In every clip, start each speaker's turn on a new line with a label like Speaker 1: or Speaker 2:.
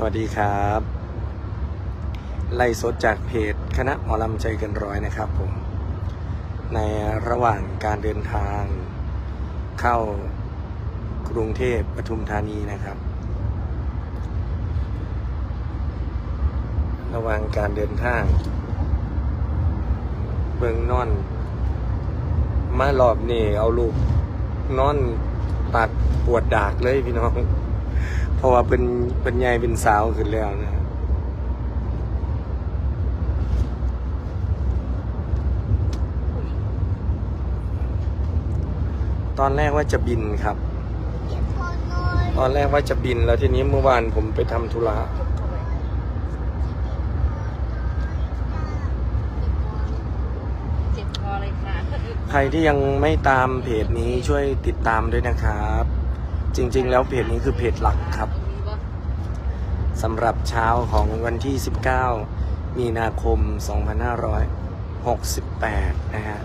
Speaker 1: สวัสดีครับ ไล่สดจากเพจคณะหมอลำใจเกินร้อยนะครับผม ในระหว่างการเดินทางเข้ากรุงเทพปทุมธานีนะครับ ระหว่างการเดินทาง เบิงนอน มารอบนี่เอาลูกนอนตัดปวดดากเลยพี่น้อง เพราะว่าเป็นเป็นใหญ่เป็นสาวขึ้นแล้วนะตอนแรกว่าจะบินครับ ตอนแรกว่าจะบินแล้วทีนี้เมื่อวานผมไปทำธุระ
Speaker 2: เจ็บคอเลยค่ะ
Speaker 1: ใครที่ยังไม่ตามเพจนี้ช่วยติดตามด้วยนะครับ จริง ๆ แล้วเพจนี้คือเพจหลักครับสำหรับเช้าของวันที่ 19 มีนาคม 2568 นะฮะ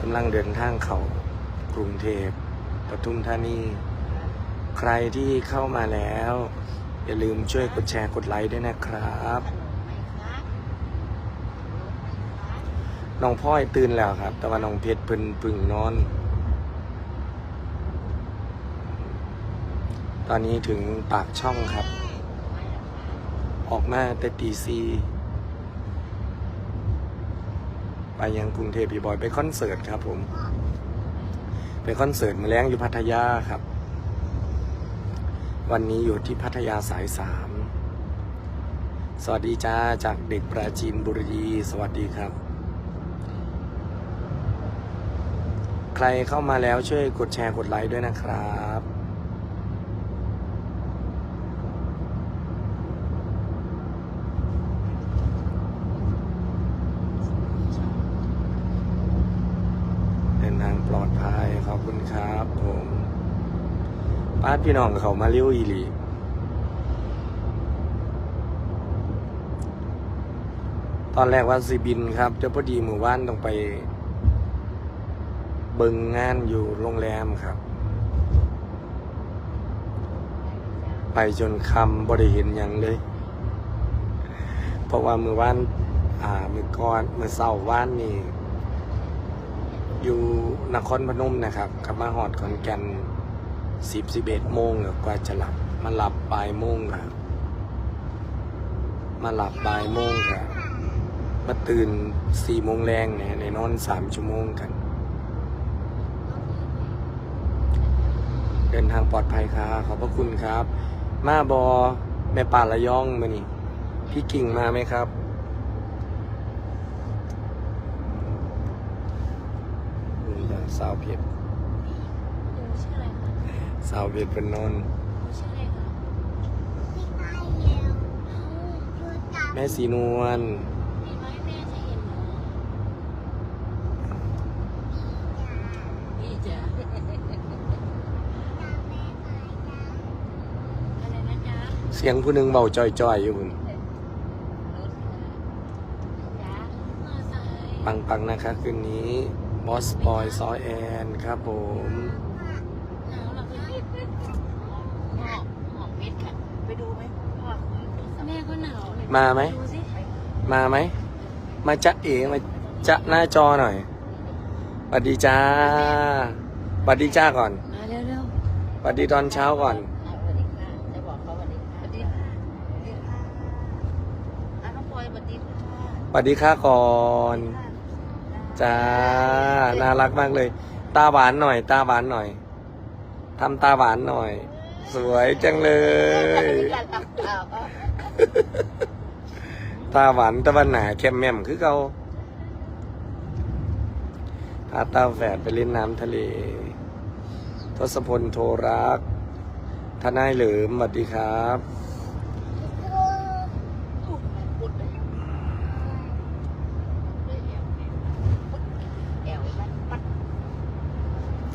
Speaker 1: กำลังเดินทางเขากรุงเทพปทุมธานี ใครที่เข้ามาแล้ว อย่าลืมช่วยกดแชร์กดไลค์ด้วยนะครับน้องพ่อยตื่นแล้วครับ แต่ว่าน้องเพชรพิ่นปึ่งนอน ตอนนี้ถึงปากช่องครับ ออกมาแต่ตีซีไปยังกรุงเทพพี่บอยไปคอนเสิร์ตครับผมไปคอนเสิร์ตมาแล้งอยู่พัทยาครับ วันนี้อยู่ที่พัทยาสายสามสวัสดีจ้าจากเด็กปราจีนบุรีสวัสดีครับ ใครเข้ามาแล้วช่วยกดแชร์กดไลค์ด้วยนะครับ เดินทางปลอดภัยขอบคุณครับผม ป้าพี่น้องเขามาเลี้ยวอีหลีตอนแรกว่าสิบินครับแต่พอดีหมู่บ้านต้องไป เบิงงานอยู่โรงแรมครับ ไปจนคำบริเห็นอย่างเลย เพราะว่ามือว่านอ่ามือก่อนมือเศร้าว่านนี่ อยู่นครพนมนะครับกลับมาหอดขอนแก่น สิบสิบเอ็ดโมงกว่าจะหลับ มาหลับบ่ายโมงครับมาหลับบ่ายโมงครับมาตื่นสี่โมงแรงเนี่ยในนอนสามชั่วโมงกัน เดินทางปลอดภัยครับขอบพระคุณครับ มาบอแม่ป่าละย่องมานี่พี่กิ่งมาไหมครับสาวเพชร
Speaker 2: ชื่ออะไรคะ
Speaker 1: สาวเพชรเป็นนอน
Speaker 2: ชื่ออะไรคะ
Speaker 1: แม่สีนวล
Speaker 2: มีไหมแม่จะเห็นเหรอพี่จ๋าอะไรนะจ๊ะ
Speaker 1: เสียงผู้หนึ่งเบาจ่อยๆอยู่คุณ
Speaker 2: รถจ๋ามอไซค์
Speaker 1: ปังปังๆนะคะคืนนี้บอสบอยซอยแอนครับผม
Speaker 2: หนาวเหรอคะหอบหอบเม็ดค่ะ ไปดูไหมพ่อแม่ก็หนาวเลย
Speaker 1: มาไหม
Speaker 2: ดูสิ
Speaker 1: มาไหม มาจะเอ๋มาจะหน้าจอหน่อยสวัสดีจ้าสวัสดีจ้าก่อน
Speaker 2: มาเร็ว
Speaker 1: สวัสดีตอนเช้าก่อน
Speaker 2: ๆสวัสดีค่ะจะบอกเขาสวัสดีค่ะสวัสดีค่ะสวัสดีค่ะอะน้องพลอยสวัสดีค่ะ
Speaker 1: สวัสดีค่ะก่อน จ้า น่ารักมากเลย ตาหวานหน่อย ตาหวานหน่อย ทำตาหวานหน่อย สวยจังเลย
Speaker 2: อยาก ตาวก็
Speaker 1: ตาหวานตะวันหนาแคมแมมคือเขาพาตาแฝดไปเล่นน้ำทะเล ทศพลโทรักทนายเหลิมสวัสดีครับ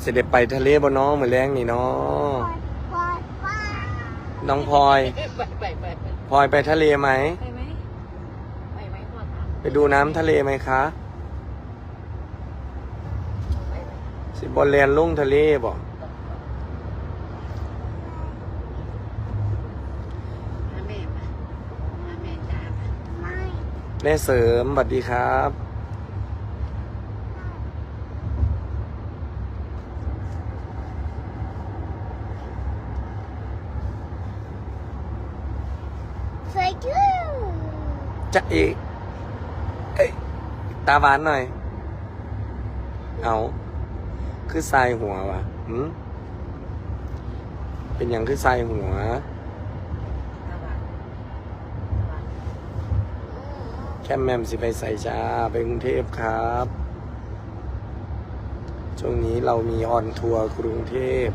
Speaker 2: เส
Speaker 1: ด็จไปทะเลบ่น้องเหมือนแรงนี่เนาะน้องพลอยพลอยไปทะเลไหม
Speaker 2: ไป
Speaker 1: ดูน้ำทะเลไหมคะ สิบอลเรียนลุ่งทะเลบอกแม่เสริมสวัสดีครับ
Speaker 3: สวยจะ
Speaker 1: อีก ตาหวานหน่อย เอา คือทรายหัววะหืมเป็นอย่างคือทรายหัว แค่แมมสิไปใส่จ้า ไปกรุงเทพครับช่วงนี้เรามีออนทัวร์กรุงเทพ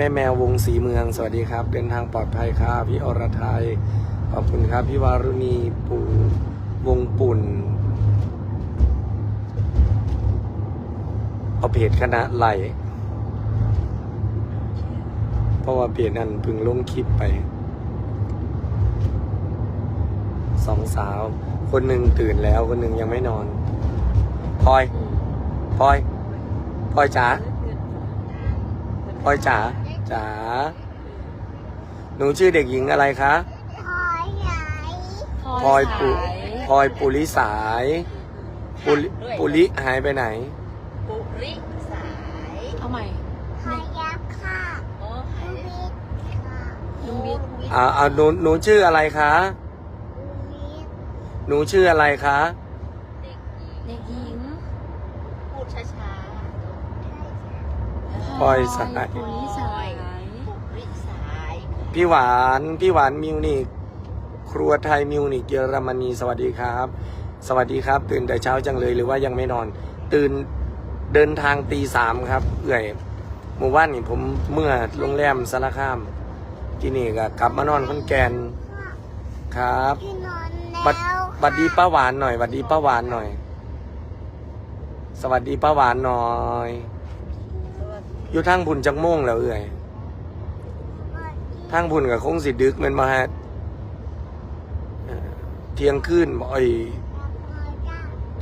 Speaker 1: แม่แมววงศรีเมือง สวัสดีครับ เดินทางปลอดภัยครับพี่อรไทยขอบคุณครับ พี่วารุณีปูวงปุ่นเอาเพจคณะไหลเพราะว่าเพจนั้นพึ่งลงคลิปไปสองสาว คนหนึ่งตื่นแล้วคนหนึ่งยังไม่นอนพลอยพลอยพลอยจ๋าพลอยจ๋า จ๋าหนูชื่อเด็กหญิงอะไรคะ
Speaker 3: หอยใหญ่
Speaker 1: พลอยปุพลอยปุริสายปุริปุริหายไปไหน
Speaker 2: ปุริสาย
Speaker 4: เอาใหม่
Speaker 3: หอยยักษ์ค่ะ
Speaker 2: โอ้หาย
Speaker 3: วิทย์ค่ะ
Speaker 4: ลุงวิทย์
Speaker 1: อ่าอ่าหนูหนูชื่ออะไรคะ
Speaker 3: วิทย์
Speaker 1: หนูชื่ออะไรคะ
Speaker 2: เด็กหญิง
Speaker 4: เด็กหญิง
Speaker 2: พูดช้า
Speaker 1: พลอยสาย
Speaker 4: ปุริสาย
Speaker 2: ๆปุริสาย
Speaker 1: พี่หวาน พี่หวานมิวนิกครัวไทยมิวนิกเยอรมนีสวัสดีครับ สวัสดีครับ ตื่นแต่เช้าจังเลยหรือว่ายังไม่นอน ตื่นเดินทางตีสามครับเอื่อยหมู่บ้านนี่ผมเมื่อโรงแรมสารคามที่นี่ก็กลับมานอนคนแกนครับ
Speaker 3: พี่นอนแล้ว
Speaker 1: บัดบัดดีป้าหวานหน่อยบัดดีป้าหวานหน่อย สวัสดีป้าหวานหน่อย อยู่ทางบุญจักโม่งแล้วเอื่อย ทางบุญกับคงสิดึกแมันมาฮะเที่ยงคืนบ่อย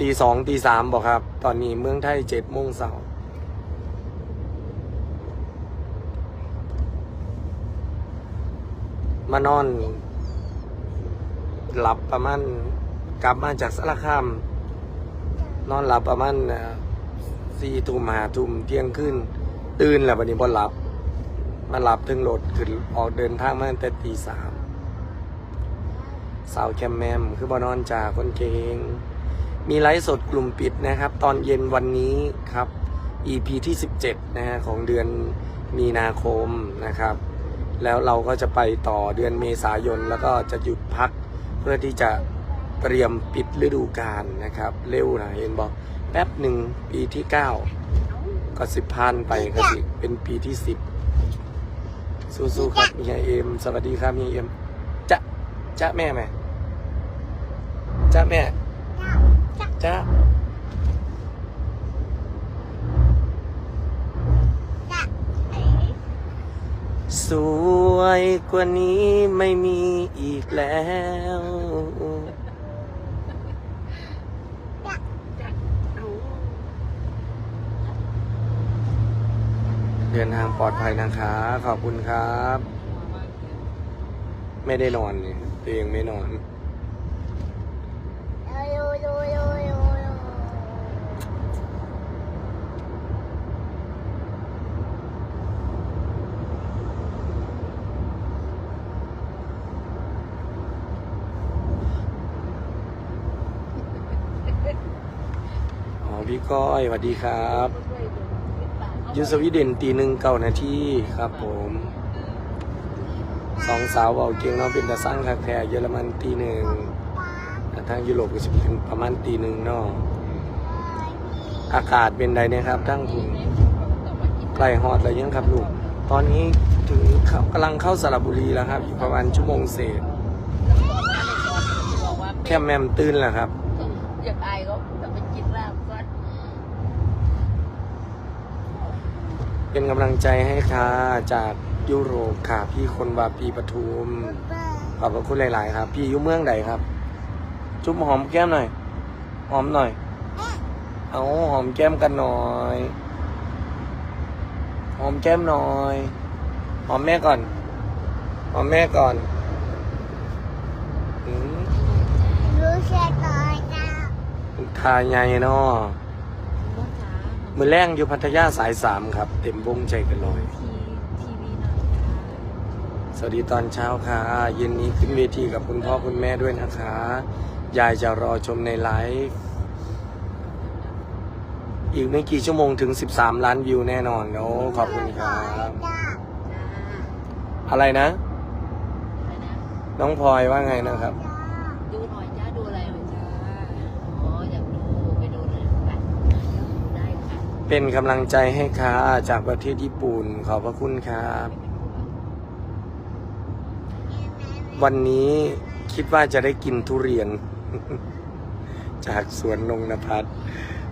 Speaker 1: ตีสองตีสามบอกครับ ตอนนี้เมืองไทยเจ็ดโมงเสาร์มานอน หลับประมาณกลับมาจากสารคาม นอนหลับประมาณสี่ทุ่มหาทุ่มเที่ยงคืนตื่นแล้ววันนี้บ่หลับ มาหลับถึงรถขึ้นออกเดินทางมาตั้งแต่ตีสามสาวแคมแมม คือบอนอนจ่าคนเก่งมีไลฟ์สดกลุ่มปิดนะครับ ตอนเย็นวันนี้ครับ EP ที่ 17 นะฮะของเดือนมีนาคมนะครับ แล้วเราก็จะไปต่อเดือนเมษายน แล้วก็จะหยุดพักเพื่อที่จะเตรียมปิดฤดูกาลนะครับ เร็วนะเห็นบอกแป๊บหนึ่งปีที่ 9 ก็สิบพันไปก็สิเป็นปีที่ 10 สู้ๆครับเฮียเอ็มสวัสดีครับเฮียเอ็มจะจะแม่ไหม่จะแม่จะสวยกว่านี้ไม่มีอีกแล้ว
Speaker 2: รู้
Speaker 1: เดินทางปลอดภัยนะคะขอบคุณครับ ไม่ได้นอนเนี่ยตัวเองไม่นอน อ๋อพี่ก้อยสวัสดีครับ ยูสวีเดนตีหนึ่งเก้านาทีครับผมสองสาวเอาเก่งเนาะเป็นตาสร้างคักแท้เยอรมันตีหนึ่งทางยุโรปก็จะเป็นประมาณตีหนึ่งเนาะอากาศเป็นไดเนี่ยครับทั้งคุณใกล้ฮอดแล้วยังครับลูกตอนนี้ถึงเขากำลังเข้าสระบุรีแล้วครับอีกประมาณชั่วโมงเศษแค่แมมตื่นแล้วครับ
Speaker 2: อยากอายก็จะไปกินลาบก่อน
Speaker 1: เป็นกำลังใจให้ค่ะจากยุโรปค่ะ พี่คนวาปีปทุม ขอบพระคุณหลาย ๆ ครับ พี่อยู่เมืองใดครับ จุ๊บหอมแก้มหน่อย หอมหน่อยอเอาหอมแก้มกันหน่อย หอมแก้มหน่อย หอมแม่ก่อน หอมแม่ก่อนอืม
Speaker 3: รู้เสียต่อยจ้า
Speaker 1: ทาใหญ่เนาะ
Speaker 2: รถจ้า
Speaker 1: มือแรงอยู่พัทยาสายสามครับ เต็มวงใจกันเลย
Speaker 2: ทีทีวีหน่อยจ้า
Speaker 1: สวัสดีตอนเช้าค่ะ เย็นนี้ขึ้นเวทีกับคุณพ่อคุณแม่ด้วยนะคะ ยายจะรอชมในไลฟ์อีกไม่กี่ชั่วโมงถึง 13 ล้านวิวแน่นอนโอ้ขอบคุณครับ
Speaker 3: จ้า
Speaker 2: จ้า
Speaker 1: อะไรนะ
Speaker 2: อะไรนะ
Speaker 1: น้องพลอยว่าไงนะครับ
Speaker 3: จ้า
Speaker 2: ดูหน่อยจ้า ดูอะไรหน่อยจ้า อ๋อ อยากดู ไปดูเลยไปดูได้ค่ะ
Speaker 1: เป็นกำลังใจให้ค่ะจากประเทศญี่ปุ่น ขอบพระคุณครับ วันนี้คิดว่าจะได้กินทุเรียน จากสวนนงนภัส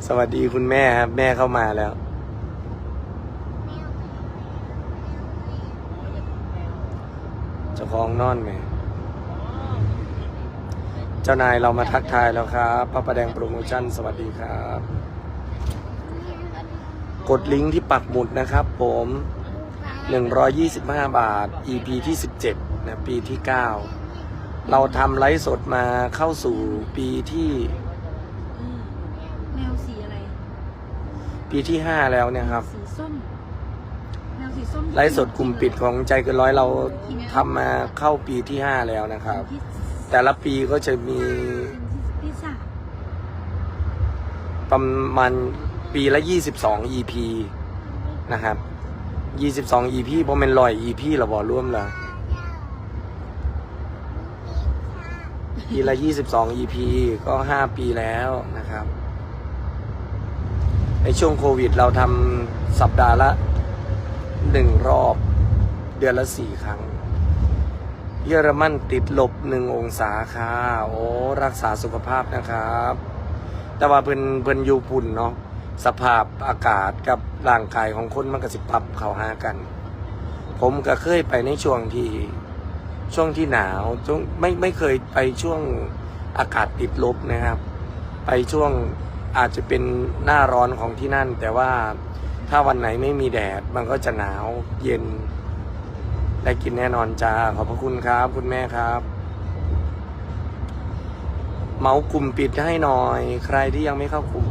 Speaker 1: สวัสดีคุณแม่ครับ แม่เข้ามาแล้ว เจ้าของนอนไหม เจ้านายเรามาทักทายแล้วครับพระประแดงโปรโมชั่น สวัสดีครับ กดลิงก์ที่ปักหมุดนะครับผม 125 บาท EP ที่ 17 นะ ปีที่ 9 เราทำไลฟ์สดมาเข้าสู่ปีที่
Speaker 2: อืมแมวสีอะไร
Speaker 1: ปีที่ 5 แล้วเนี่ยครับ
Speaker 2: สีส้มแมวสีส้ม
Speaker 1: ไลฟ์สดกลุ่มปิดของใจเกินร้อยเราทำมาเข้าปีที่ 5 แล้วนะครับ
Speaker 2: ที่
Speaker 1: แต่ละปีก็จะมี
Speaker 2: พิซซ่า
Speaker 1: ประมาณ ปีละ 22 EP นะครับ 22 EP เพราะมันลอย EP เราบอร่วมล้วปีละ 22 EP ก็ 5 ปีแล้วนะครับ ในช่วงโควิดเราทำสัปดาห์ละ 1 รอบ เดือนละ 4 ครั้ง เยอรมันติดลบ 1 องศาค่ะ โอ้ รักษาสุขภาพนะครับ แต่ว่าเพิ่นเพิ่นอยู่ปุ่นเนาะ สภาพอากาศกับร่างกายของคนมันก็สิปรับเข้าหากัน ผมก็เคยไปในช่วงที่ช่วงที่หนาวช่วงไม่ไม่เคยไปช่วงอากาศติดลบนะครับ ไปช่วงอาจจะเป็นหน้าร้อนของที่นั่น แต่ว่าถ้าวันไหนไม่มีแดดมันก็จะหนาวเย็น ได้กินแน่นอนจ้า ขอบพระคุณครับ คุณแม่ครับ เมาส์กลุ่มปิดให้หน่อย ใครที่ยังไม่เข้ากลุ่ม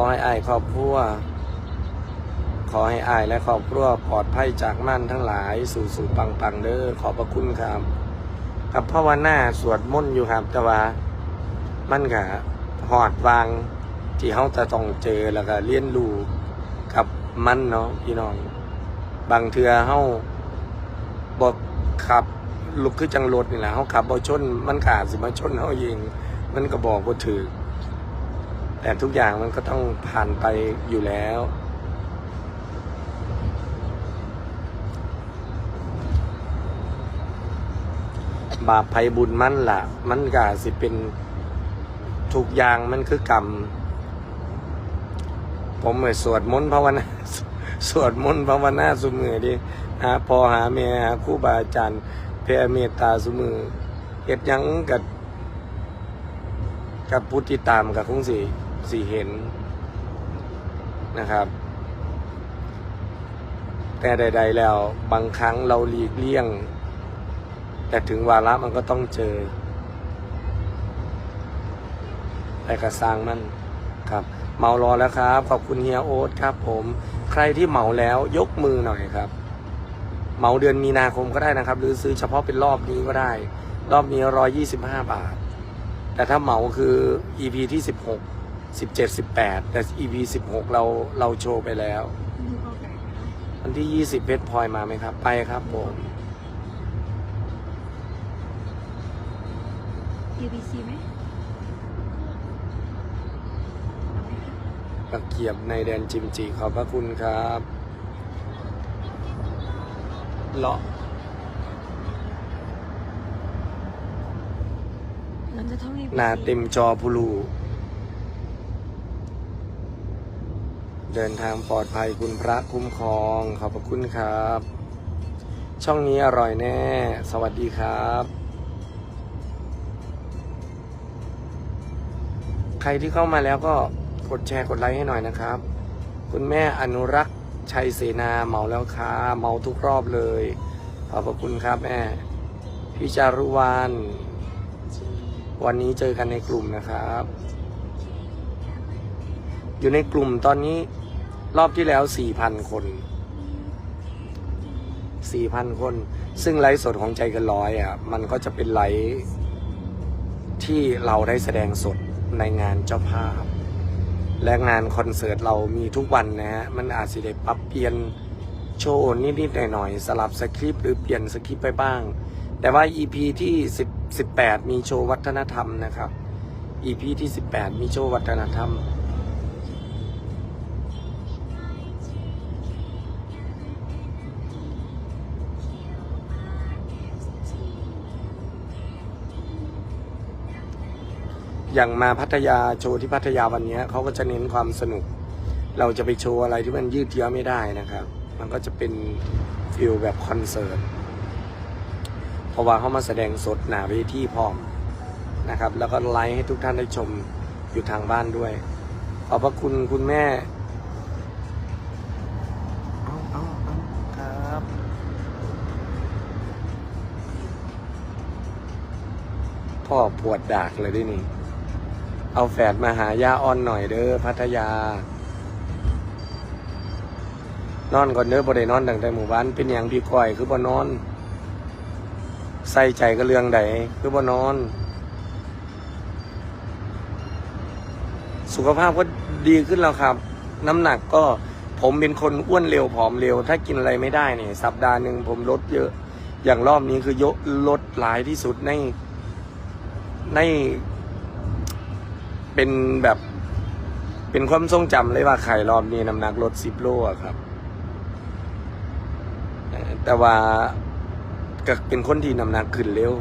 Speaker 1: อให้อายครอบครัว ขอให้อายและครอบครัวปลอดภัยจากมั่นทั้งหลายสู่สู่ปังปังเด้อขอบพระคุณครับกับพ่อวันหน้าสวดมนต์อยู่ครับ แต่ว่ามันก็หอดวางที่เขาจะต้องเจอแล้วก็เรียนรู้กับมันเนาะพี่น้อง บางเทือเขาบอกขับลุกขึ้นจังรถนี่แหละเขาขับบ่ชน มันขาดสิมาชนเขาเองมันก็บอกว่าถือ แต่ทุกอย่างมันก็ต้องผ่านไปอยู่แล้ว บาปภัยบุญมันล่ะ มันก็สิเป็นทุกอย่างมันคือกรรม ผมเหมือนสวดมนต์ภาวนาสวดมนต์ภาวนาสุมือดิหาพอหาแม่หาครูบาอาจารย์แผ่เมตตาสุมือเฮ็ดยังกับกับพุทธิตามกับคงสี สีเห็นนะครับ แต่ใด ๆ แล้วบางครั้งเราหลีกเลี่ยง แต่ถึงวาระมันก็ต้องเจอ แต่กระสร้างมันครับ เมารอแล้วครับ ขอบคุณเฮียโอ๊ตครับ ผม ใครที่เมาแล้วยกมือหน่อยครับ เมาเดือนมีนาคมก็ได้นะครับ หรือซื้อเฉพาะเป็นรอบนี้ก็ได้ รอบนี้ร้อยี่สิบห้าบาท แต่ถ้าเหมาคือ EP ที่สิบหก สิบเจ็ดสิบแปดแต่ EP สิบหกเราเราโชว์ไปแล้ว
Speaker 2: ดูเขาไก่นะ
Speaker 1: วันที่ยี่สิบเพชรพลอยมาไหมครับ ไปครับผม
Speaker 2: ABC ไหมเอาไหมคะ
Speaker 1: ตะเกียบในแดนจิมจิขอบพระคุณครับเลาะ
Speaker 2: เราจะท่อง ABC
Speaker 1: หนาเต็มจอพูลู เดินทางปลอดภัยคุณพระคุ้มครอง ขอบพระคุณครับ ช่องนี้อร่อยแน่ สวัสดีครับ ใครที่เข้ามาแล้วก็กดแชร์กดไลค์ให้หน่อยนะครับ คุณแม่อนุรักษ์ชัยเสนาเมาแล้วค่ะเมาทุกรอบเลย ขอบพระคุณครับแม่พี่จารุวานวันนี้เจอกันในกลุ่มนะครับ อยู่ในกลุ่มตอนนี้รอบที่แล้ว 4,000 คน 4,000 คน ซึ่งไลฟ์สดของใจกันร้อยอะ มันก็จะเป็นไลฟ์ที่เราได้แสดงสดในงานเจ้าภาพ และงานคอนเสิร์ตเรามีทุกวันนะฮะ มันอาจจะได้ปรับเปลี่ยนโชว์นิดๆหน่อยๆ สลับสคริปต์หรือเปลี่ยนสคริปต์ไปบ้าง แต่ว่า EP ที่10 18 มีโชว์วัฒนธรรมนะครับ EP ที่ 18 มีโชว์วัฒนธรรม อย่างมาพัทยาโชว์ที่พัทยาวันเนี้ยเขาก็จะเน้นความสนุก เราจะไปโชว์อะไรที่มันยืดเยื้อไม่ได้นะครับ มันก็จะเป็นฟิลแบบคอนเสิร์ตเพราะว่าเขามาแสดงสดหนาเวทีพร้อมนะครับ แล้วก็ไลฟ์ให้ทุกท่านได้ชมอยู่ทางบ้านด้วย ขอบพระคุณคุณแม่เอาเอาเอาครับพ่อปวดดากเลยดินี่ เอาแฝดมาหาย่าอ้อนหน่อยเด้อพัทยา นอนก่อนเด้อบ่ได้นอนตั้งแต่หมู่บ้านเป็นอย่างพี่ก้อยคือบ่นอน ใส่ใจก็เรื่องใดคือบ่นอน สุขภาพก็ดีขึ้นแล้วครับ น้ำหนักก็ผมเป็นคนอ้วนเร็วผอมเร็ว ถ้ากินอะไรไม่ได้เนี่ยสัปดาห์หนึ่งผมลดเยอะ อย่างรอบนี้คือยกลดหลายที่สุดในใน เป็นแบบเป็นความทรงจำเลยว่าไข่รอบนี้น้ำหนักลดสิบโลครับ แต่ว่าก็เป็นคนที่น้ำหนักขึ้นเร็ว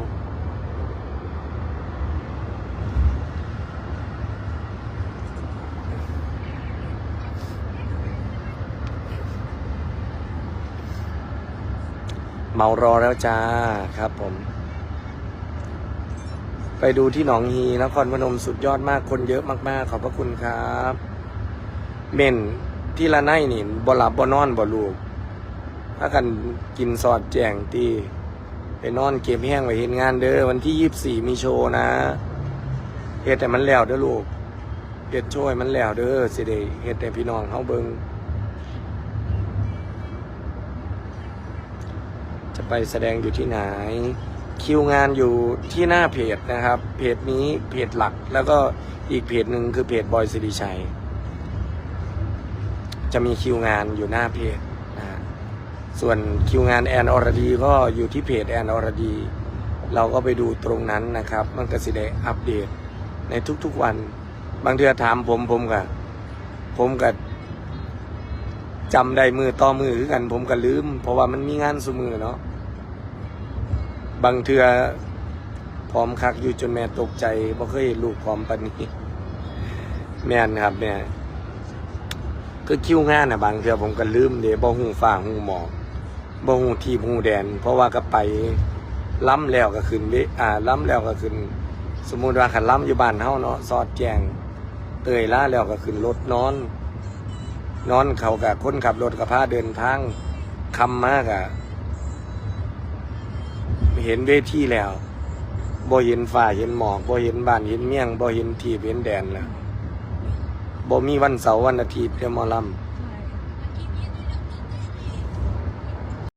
Speaker 1: เมารอแล้วจ้าครับผม ไปดูที่หนองฮีนครพนมสุดยอดมากคนเยอะมาก ๆ ขอบพระคุณครับ เม่นที่ละไนนี่บ่หลับบ่นอนบ่ลูกถ้ากันกินสอดแจงตีไปนอนเก็บแห้งไว้เห็นงานเด้อวันที่ยี่สี่มีโชว์นะเฮ็ดแต่มันแล้วเด้อลูกเฮ็ดโชว์ให้มันแล้วเด้อสิได้เฮ็ดแต่พี่น้องเฮาเบิงจะไปแสดงอยู่ที่ไหน คิวงานอยู่ที่หน้าเพจนะครับ เพจนี้เพจหลักแล้วก็อีกเพจหนึ่งคือเพจบอยสิริชัย จะมีคิวงานอยู่หน้าเพจนะส่วนคิวงานแอนอรดีก็อยู่ที่เพจแอนอรดี เราก็ไปดูตรงนั้นนะครับ มันก็สิได้อัปเดตในทุกๆวัน บางเทือถามผมผมกับผมกับจำได้มือต่อมือคือกันผมก็ลืม เพราะว่ามันมีงานสมือเนาะ บางเทือพร้อมคักอยู่จนแม่ตกใจบ่เคยเห็นลูกพร้อมปานนี้ แม่นครับแม่คือคิวงานนะบางเทือผมก็ลืมเด้บ่ฮู้ฟ้าฮู้หมอกบ่ฮู้ที่ฮู้แดน เพราะว่าก็ไปล้ำแล้วก็ขึ้นเวอ่าล้ำแล้วก็ขึ้น สมมุติว่าคันล้ำอยู่บ้านเฮาเนาะสอดแจงเตยล้าแล้วก็ขึ้นรถนอน นอนเขากับคนขับรถกับพาเดินทางคำมากอะ เห็นเวทีแล้วบ่เห็นฝ่าเห็นหมอกบ่เห็นบ้านเห็นเมี่ยงบ่เห็นทีบเห็นแดนแล้วบ่มีวันเสาร์วันอาทิตย์เดี๋ยวมอล